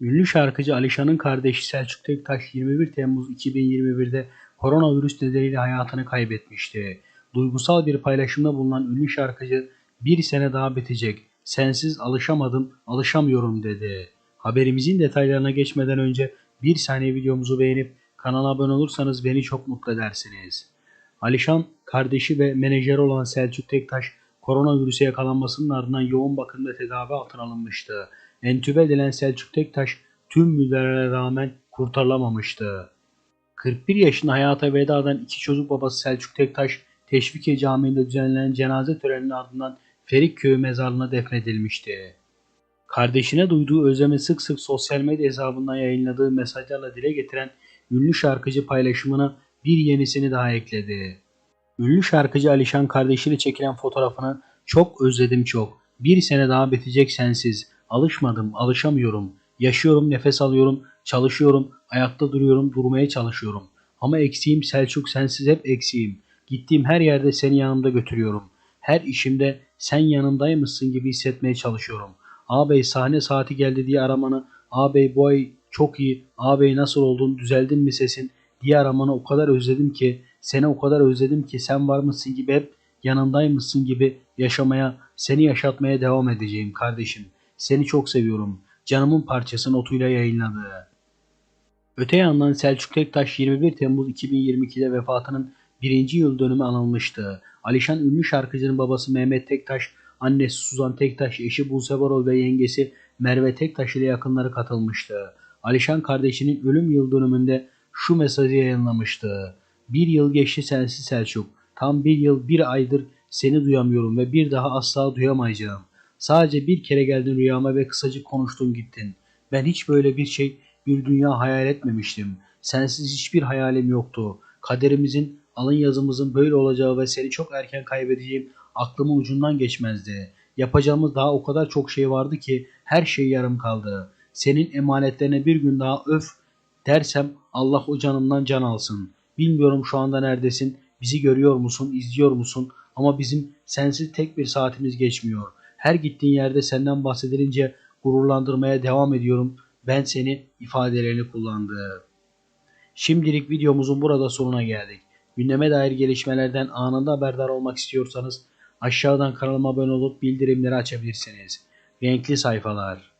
Ünlü şarkıcı Alişan'ın kardeşi Selçuk Tektaş 21 Temmuz 2021'de koronavirüs nedeniyle hayatını kaybetmişti. Duygusal bir paylaşımda bulunan ünlü şarkıcı bir sene daha bitecek. Sensiz alışamadım, alışamıyorum dedi. Haberimizin detaylarına geçmeden önce bir saniye videomuzu beğenip kanala abone olursanız beni çok mutlu edersiniz. Alişan kardeşi ve menajeri olan Selçuk Tektaş koronavirüse yakalanmasının ardından yoğun bakımda tedavi altına alınmıştı. Entübe edilen Selçuk Tektaş tüm müdahalelere rağmen kurtarılamamıştı. 41 yaşında hayata veda eden iki çocuk babası Selçuk Tektaş, Teşvikiye Camii'nde düzenlenen cenaze töreninin ardından Ferikköy mezarlığına defnedilmişti. Kardeşine duyduğu özlemi sık sık sosyal medya hesabından yayınladığı mesajlarla dile getiren ünlü şarkıcı paylaşımına bir yenisini daha ekledi. Ünlü şarkıcı Alişan kardeşiyle çekilen fotoğrafını çok özledim çok. Bir sene daha bitecek sensiz. Alışmadım, alışamıyorum. Yaşıyorum, nefes alıyorum, çalışıyorum, ayakta duruyorum, durmaya çalışıyorum. Ama eksiğim Selçuk sensiz hep eksiğim. Gittiğim her yerde seni yanımda götürüyorum. Her işimde sen yanımdaymışsın gibi hissetmeye çalışıyorum. Ağabey sahne saati geldi diye aramanı, ağabey bu ay çok iyi, ağabey nasıl oldun, düzeldin mi sesin diye aramanı o kadar özledim ki, seni o kadar özledim ki sen var mısın gibi hep yanındaymışsın gibi yaşamaya, seni yaşatmaya devam edeceğim kardeşim. Seni çok seviyorum. Canımın parçası notuyla yayınladı. Öte yandan Selçuk Tektaş 21 Temmuz 2022'de vefatının birinci yıl dönümü anılmıştı. Alişan ünlü şarkıcının babası Mehmet Tektaş, annesi Suzan Tektaş, eşi Buse Varol ve yengesi Merve Tektaş ile yakınları katılmıştı. Alişan kardeşinin ölüm yıl dönümünde şu mesajı yayınlamıştı. Bir yıl geçti sensiz Selçuk. Tam bir yıl bir aydır seni duyamıyorum ve bir daha asla duyamayacağım. Sadece bir kere geldin rüyama ve kısacık konuştun gittin. Ben hiç böyle bir şey, bir dünya hayal etmemiştim. Sensiz hiçbir hayalim yoktu. Kaderimizin, alın yazımızın böyle olacağı ve seni çok erken kaybedeceğim aklımın ucundan geçmezdi. Yapacağımız daha o kadar çok şey vardı ki her şey yarım kaldı. Senin emanetlerine bir gün daha öf dersem Allah o canımdan can alsın. Bilmiyorum şu anda neredesin, bizi görüyor musun, izliyor musun ama bizim sensiz tek bir saatimiz geçmiyor. Her gittiğin yerde senden bahsedilince gururlandırmaya devam ediyorum. Ben seni ifadelerini kullandı. Şimdilik videomuzun burada sonuna geldik. Gündeme dair gelişmelerden anında haberdar olmak istiyorsanız aşağıdan kanalıma abone olup bildirimleri açabilirsiniz. Renkli sayfalar.